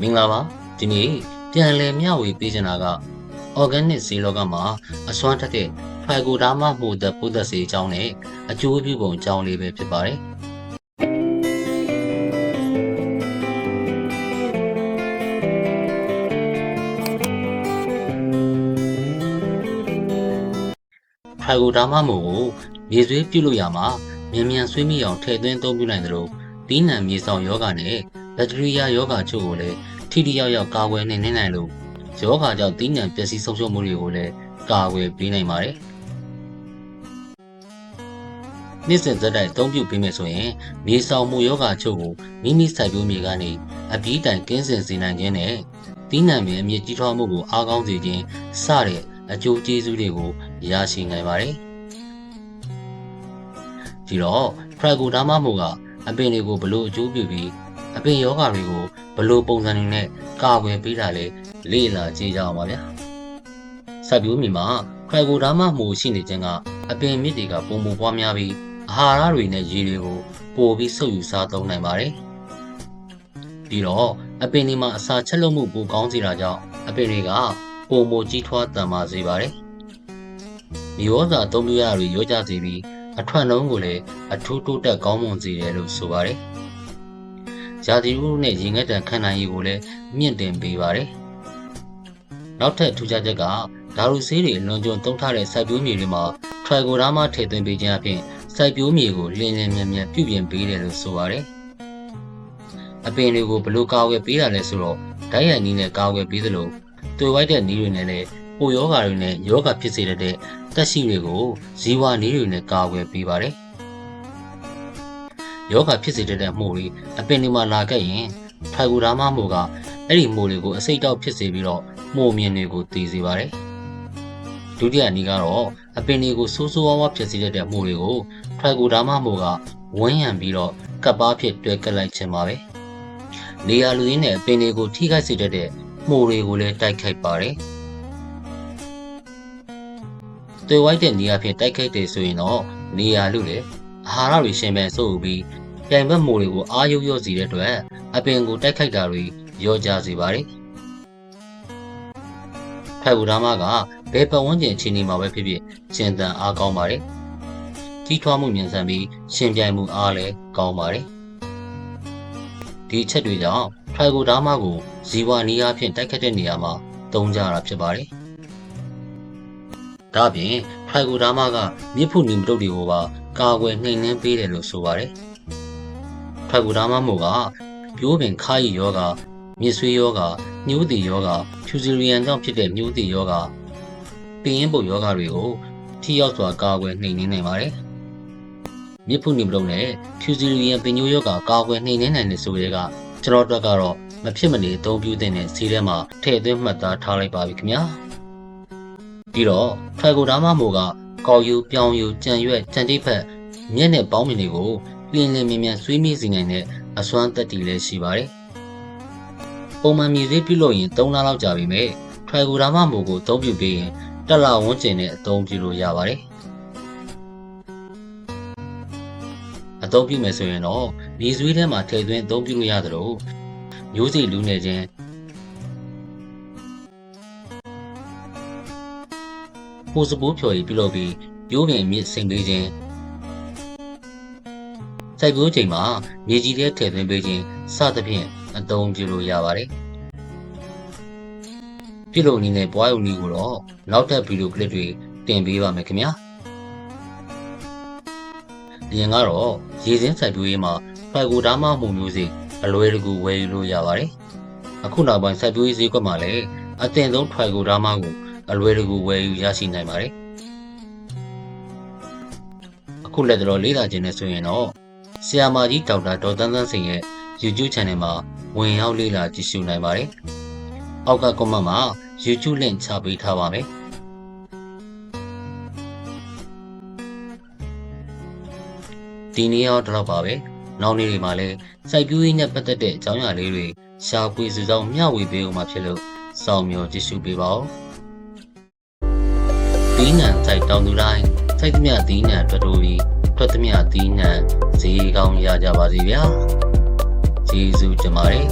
မင်္ဂလာပါဒီနေ့ပြန်လည်မျှဝေပေးချင်တာက organic ဈေးလောကမှာအစွမ်းထက်တဲ့ဖိုင်ကိုဒါမှမှုသက်ပုသက်စေအကြောင်းနဲ့အကျိုးပြုပုံအကြောင်းလေးပဲဖြစ်ပါတယ်ဖိုင်ကိုဒါမှမှုကိုမြေဆွေးပြုလုပ်ရမှာမြန်မြန်ဆွေးမိအောင်ထည့်သွင်းအသုံးပြုနိုင်သလိုဒီနံမြေဆောင်ယောဂနဲ့ ဘက်တရီးယားယောဂချို့ကိုလည်းထိထိရောက်ရောက်ကာကွယ်နိုင်နိုင်လို့ယောဂကြောင့်ဒီနံပျက်စီးဆုံးရှုံးမှုတွေကိုလည်းကာကွယ်ပေးနိုင်ပါတယ်။နေ့စဉ်ဇက်တိုက်အသုံးပြုပေးမယ်ဆိုရင်မြေဆောင်မှုယောဂချို့ကိုမိမိစိုက်ပျိုးမြေကနေအပြီးတိုင်ကင်းစင်စေနိုင်ခြင်းနဲ့ဒီနံမြေအမြင့်ကြီးထွားမှုကိုအားကောင်းစေခြင်းစတဲ့အကျိုးကျေးဇူးတွေကိုရရှိနိုင်ပါတယ်။ဒီတော့ဖရဂိုဒါမမှုကအပင်တွေကိုဘလို့အကျိုးပြုပြီး အပင်ယောဂတွေကိုဘလို့ပုံစံတွေနဲ့ကာကွယ်ပေးတာလဲလေ့လာကြည့်ကြအောင်ပါဗျာ။ဆက်ပြိုးမြေမှာဖရဂိုဒါမမှုရှိနေခြင်းကအပင်မြစ်တွေကပုံမပွားများပြီးအာဟာရတွေနဲ့ရေတွေကိုပိုပြီးဆုပ်ယူစားသုံးနိုင်ပါတယ်။ပြီးတော့အပင်တွေမှာအစာချက်လုပ်မှုပိုကောင်းစေတာကြောင့်အပင်တွေကပုံမကြီးထွားတန်မာစေပါတယ်။မြေဩဇာအသုံးပြုရတွေရောကြစေပြီးအထွတ်နှုံးကိုလည်းအထူးတိုးတက်ကောင်းမွန်စေတယ်လို့ဆိုပါတယ်။ ရာသီဥတုနဲ့ရေငတ်တံခံနိုင်ရည်ကိုလည်းမြင့်တင်ပေးပါတယ်။နောက်ထပ်ထူးခြားချက်ကဓာတ်ရူဆေးတွေလွန်ကျွံသုံးထားတဲ့စိုက်ပျိုးမြေတွေမှာထရိုင်ကိုဒါမှထည့်သွင်းပေးခြင်းအပြင်စိုက်ပျိုးမြေကိုလင်းလင်းမြန်မြန်ပြုပြင်ပေးတယ်လို့ဆိုပါတယ်။အပင်တွေကိုဘလို့ကာဝယ်ပေးတာလဲဆိုတော့ဓာတ်ရိုက်နည်းနဲ့ကာဝယ်ပေးသလိုတွေ့ဝိုက်တဲ့နည်းတွေနဲ့လည်းပိုယောဂါတွေနဲ့ယောဂဖြစ်စေတဲ့တက်ရှိတွေကိုဇီဝနည်းတွေနဲ့ကာကွယ်ပေးပါတယ်။ ယောဂဖြစ်စေတဲ့မှုတွေအပင်ဒီမှာလာခဲ့ရင်ထိုင်ကူဒါမှမှုကအဲ့ဒီမှုတွေကိုအစိတ်တောက်ဖြစ်စေပြီးတော့မှုမြင်တွေကိုတည်စေပါတယ်။ဒုတိယနည်းကတော့အပင်တွေကိုဆိုးဆိုးဝါးဝါဖြစ်စေတဲ့မှုတွေကိုထိုင်ကူဒါမှမှုကဝန်းရံပြီးတော့ကပ်ပါဖြစ်တွဲကပ်လိုက်ခြင်းပါပဲ။နေရာလူရင်းနဲ့အပင်တွေကိုထိခိုက်စေတဲ့မှုတွေကိုလည်းတိုက်ခိုက်ပါတယ်။တွေ့ဝိုက်တဲ့နေရာဖြင့်တိုက်ခိုက်တယ်ဆိုရင်တော့နေရာလူလေအာဟာရတွေရှင်မဲ့ဆိုပြီးပြို င်ဘက်မိုးတွေကိုအာရုံရော့စီတဲ့အတွက်အပင်ကိုတိုက်ခိုက်တာတွေရောကြစေပါတယ်။ဖက်ဘူဒါမကဘယ်ပတ်ဝန်းကျင်အခြေအနေမှာပဲဖြစ်ဖြစ်ကျင်တန်အားကောင်းပါတယ်။ကြီးထွားမှုမြန်ဆန်ပြီးရှင်ပြိုင်မှုအားလည်းကောင်းပါတယ်။ဒီအချက်တွေကြောင့်ထရိုင်ကိုဒါမကိုဇီဝနီးအားဖြင့်တိုက်ခတ်တဲ့နေရာမှာသုံးကြတာဖြစ်ပါတယ်။ဒါ့အပြင်ဖရိုင်ကိုဒါမကမြစ်ဖုန်နီမတုတ်တွေကိုပါကာကွယ်နှိမ်နှင်းပေးတယ်လို့ဆိုပါတယ်။ ဖရိုင်ကိုဒါမမို့ကပြိုးပင်ခါးရီယောဂမြစ်ဆွေးယောဂညှိုးတီယောဂဖြူစီရီယန်ကြောင့်ဖြစ်တဲ့ညှိုးတီယောဂပင်ရင်ပုတ်ယောဂတွေကိုထိရောက်စွာကာကွယ်နှိမ်နှင်းနိုင်ပါတယ်။မြစ်ဖုန်နီမတုတ်နဲ့ဖြူစီရီယန်ပင်ညိုးယောဂကာကွယ်နှိမ်နှင်းနိုင်တဲ့ဆိုရဲကကျွန်တော်တို့ကတော့မဖြစ်မနေအသုံးပြုတဲ့စီးထဲမှာထည့်သွင်းမှတ်သားထားလိုက်ပါပြီခင်ဗျာ။ပြီးတော့ထရိုင်ကိုဒါမမိုကကောက်ယူပြောင်းယူကြံရွက်ကြံတိဖက်မျက်နဲ့ပေါင်းမြင်တွေကို လင်းလင်းမြင်မြန်ဆွေးမြေ့စေနိုင်တဲ့အစွမ်းတက်တီလည်းရှိပါတယ်။ပုံမှန်မြည်သေးပြုလို့ရင်3လလောက်ကြာပြီမဲ့ထရိုင်ကိုဒါမမိုကိုအသုံးပြုပြီးရင်တက်လာဝန်းကျင်နဲ့အသုံးပြုလို့ရပါတယ်။အသုံးပြုမယ်ဆိုရင်တော့မြေဆွေးထဲမှာထည့်သွင်းအသုံးပြုလို့ရသလိုမျိုးစိလူနယ်ချင်းပိုစပိုးဖြော်ရီပြုလုပ်ပြီးရိုးပင်မြစ်စိန်ပေးခြင်း စိုက်ပျိုးချိန်မှာမြေကြီးထဲထည့်သွင်းပေးခြင်းစသဖြင့်အသုံးပြုလို့ရပါတယ်ပြုလုပ်နည်းနဲ့ပွားရုံနည်းကိုတော့နောက်ထပ်ဗီဒီယိုကလစ်တွေတင်ပေးပါမယ်ခင်ဗျာအရင်ကတော့ရေစင်းစိုက်ပျိုးရေးမှာဖိုင်ကိုဒါမှမှုမျိုးစိအလွယ်တကူဝယ်ယူလို့ရပါတယ်အခုနောက်ပိုင်းစိုက်ပျိုးရေးဈေးကွက်မှာလည်းအသင့်ဆုံးထွိုင်ကိုဒါမှကိုအလွယ်တကူဝယ်ယူရရှိနိုင်ပါတယ်အခုလက်တော်လေးလာခြင်းနဲ့ဆိုရင်တော့ ဆရာမကြီးဒေါက်တာဒေါ်တန်းတန်းစိန်ရဲ့ YouTube Channel မှာဝင်ရောက်လေ့လာကြည့်ရှုနိုင်ပါတယ်အောက်က comment မှာ YouTube link ချပေးထားပါမယ်ဒီနေ့ရောတော့ပါပဲနောက်နေ့တွေမှာလည်းစိုက်ပျိုးရေးနဲ့ပတ်သက်တဲ့အကြောင်းအရာလေးတွေရှာဖွေစုဆောင်းမျှဝေပေးအောင်မှာဖြစ်လို့စောင့်မျှော်ကြည့်ရှုပေးပါဦးဒီနံစိုက်တောင်သူတိုင်းစိုက်သမျှဒီနံထွက်တိုးပြီး ထွက်သမျှဒီနံဈေးကောင်းရကြပါစေဗျာကျေးဇူးတင်ပါတယ်